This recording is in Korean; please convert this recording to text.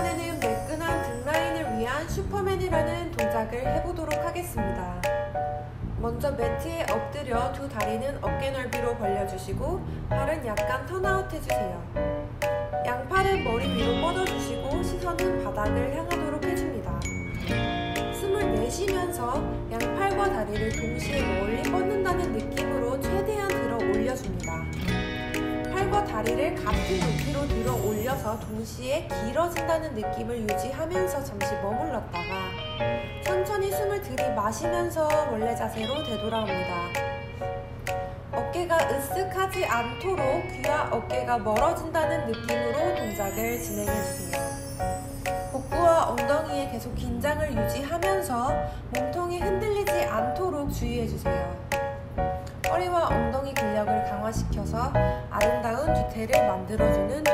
이번에는 매끈한 등 라인을 위한 슈퍼맨이라는 동작을 해보도록 하겠습니다. 먼저 매트에 엎드려 두 다리는 어깨 넓이로 벌려주시고 발은 약간 턴아웃 해주세요. 양팔은 머리 위로 뻗어주시고 시선은 바닥을 향하도록 해줍니다. 숨을 내쉬면서 양팔과 다리를 동시에 멀리 뻗는다는 느낌으로 최대한 들어 올려줍니다. 팔과 다리를 같은 높이로 들어 올려서 동시에 길어진다는 느낌을 유지하면서 잠시 머물렀다가 천천히 숨을 들이마시면서 원래 자세로 되돌아옵니다. 어깨가 으쓱하지 않도록 귀와 어깨가 멀어진다는 느낌으로 동작을 진행해주세요. 복부와 엉덩이에 계속 긴장을 유지하면서 몸통이 흔들리지 않도록 주의해주세요. 허리와 엉덩이 강화시켜서 아름다운 뒤태를 만들어주는.